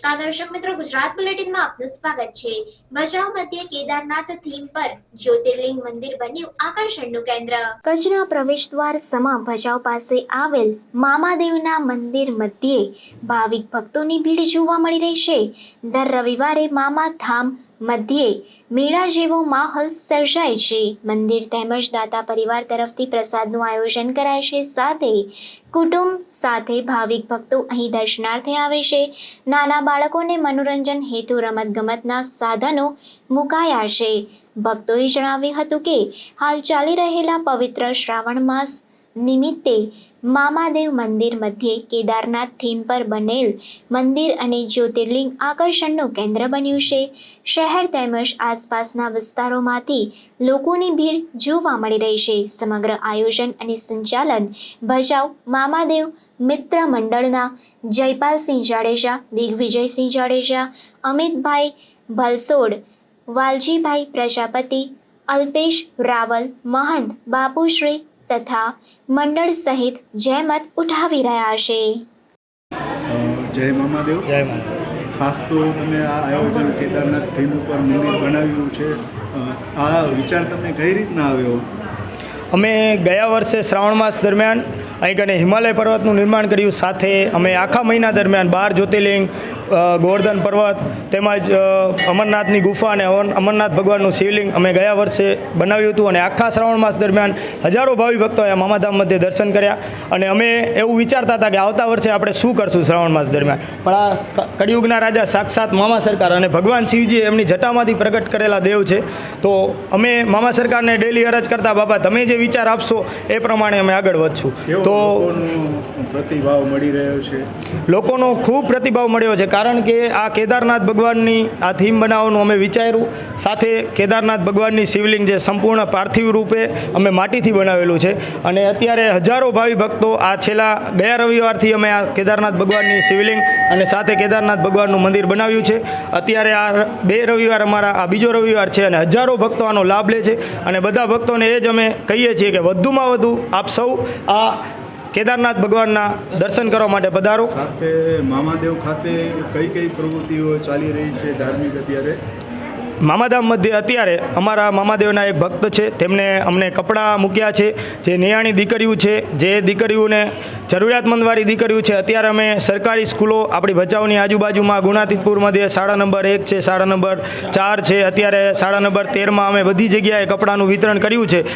નમસ્કાર દર્શક મિત્રો, ગુજરાત બુલેટિનમાં આપનું સ્વાગત છે. ભચાઉ મધ્ય કેદારનાથ થીમ પર જ્યોતિર્લિંગ મંદિર બન્યું આકર્ષણનું કેન્દ્ર. કચ્છના પ્રવેશદ્વાર સમા ભચાઉ પાસે આવેલ મામાદેવના મંદિર મધ્યે ભાવિક ભક્તોની ભીડ જોવા મળી રહી છે. દર રવિવારે મામા ધામ મધ્યે મેળા જેવો માહોલ સર્જાય છે. મંદિર તેમજ દાતા પરિવાર તરફથી પ્રસાદનું આયોજન કરાય છે. સાથે કુટુંબ, સાથે ભાવિક ભક્તો અહીં દર્શનાર્થે આવે છે. નાના બાળકોને મનોરંજન હેતુ રમતગમતના સાધનો મુકાયા છે. ભક્તોએ જણાવ્યું હતું કે, હાલ ચાલી રહેલા પવિત્ર શ્રાવણ માસ નિમિત્તે મામાદેવ મંદિર મધ્યે કેદારનાથ થીમ પર બનેલ મંદિર અને જ્યોતિર્લિંગ આકર્ષણનું કેન્દ્ર બન્યું છે. શહેર તેમજ આસપાસના વિસ્તારોમાંથી લોકોની ભીડ જોવા મળી રહી છે. સમગ્ર આયોજન અને સંચાલન ભજાવ મામાદેવ મિત્ર મંડળના જયપાલસિંહ જાડેજા, દિગ્વિજયસિંહ જાડેજા, અમિતભાઈ ભલસોડ, વાલજીભાઈ પ્રજાપતિ, અલ્પેશ રાવલ, મહંત બાપુશ્રી તથા મંડળ સહિત જહેમત ઉઠાવી રહ્યા છે. જય મામાદેવ. જય માતા ખાસ તો તમે આ આયોજન કેદારનાથ થીમ ઉપર મંદિર બનાવ્યું છે. આ વિચાર તમને કઈ રીતના આવ્યો? અમે ગયા વર્ષે શ્રાવણ માસ દરમિયાન અહીં કને હિમાલય પર્વતનું નિર્માણ કર્યું. સાથે અમે આખા મહિના દરમિયાન બાર જ્યોતિર્લિંગ ગોવર્ધન પર્વત તેમજ અમરનાથની ગુફા અને અમરનાથ ભગવાનનું શિવલિંગ અમે ગયા વર્ષે બનાવ્યું હતું અને આખા શ્રાવણ માસ દરમિયાન હજારો ભાવિ ભક્તો આ મામાધામ મધ્યે દર્શન કર્યા અને અમે એવું વિચારતા હતા કે આવતા વર્ષે આપણે શું કરશું શ્રાવણ માસ દરમિયાન. પણ આ કળિયુગના રાજા સાક્ષાત મામા સરકાર અને ભગવાન શિવજી એમની જટામાંથી પ્રગટ કરેલા દેવ છે. તો અમે મામા સરકારને ડેલી અરજ કરતા બાબા તમે જે વિચાર આપશો એ પ્રમાણે અમે આગળ વધશું. તો પ્રતિભાવ મળી રહ્યો છે? લોકોનો ખૂબ પ્રતિભાવ મળ્યો છે, કારણ કે આ કેદારનાથ ભગવાનની આ થીમ બનાવવાનું અમે વિચાર્યું. સાથે કેદારનાથ ભગવાનની શિવલિંગ જે સંપૂર્ણ પાર્થિવ રૂપે અમે માટીથી બનાવેલું છે. અને અત્યારે હજારો ભાવિ ભક્તો આ છેલ્લા ગયા રવિવારથી અમે આ કેદારનાથ ભગવાનની શિવલિંગ અને સાથે કેદારનાથ ભગવાનનું મંદિર બનાવ્યું છે. અત્યારે આ બે રવિવાર અમારા, આ બીજો રવિવાર છે અને હજારો ભક્તો આનો લાભ લે છે. અને બધા ભક્તોને એ જ અમે કહીએ છીએ કે વધુમાં વધુ આપ સૌ આ કેદારનાથ ભગવાનના દર્શન કરવા માટે પધારો. સાથે મામાદેવ ખાતે કઈ કઈ પ્રવૃત્તિઓ ચાલી રહી છે ધાર્મિક અત્યારે? મામાધામ મધ્ય અત્યારે અમારા મામાદેવના એક ભક્ત છે. તેમને અમને કપડાં મૂક્યા છે. જે નિયાણી દીકરીઓ છે જે દીકરીઓને જરૂરિયાતમંદવાળી દીકરીઓ છે અત્યારે અમે સરકારી સ્કૂલો આપણી ભચાઉની આજુબાજુમાં ગુણાતીતપુર મધ્યે શાળા નંબર એક છે શાળા નંબર ચાર છે. અત્યારે શાળા નંબર તેરમાં અમે બધી જગ્યાએ કપડાનું વિતરણ કર્યું છે.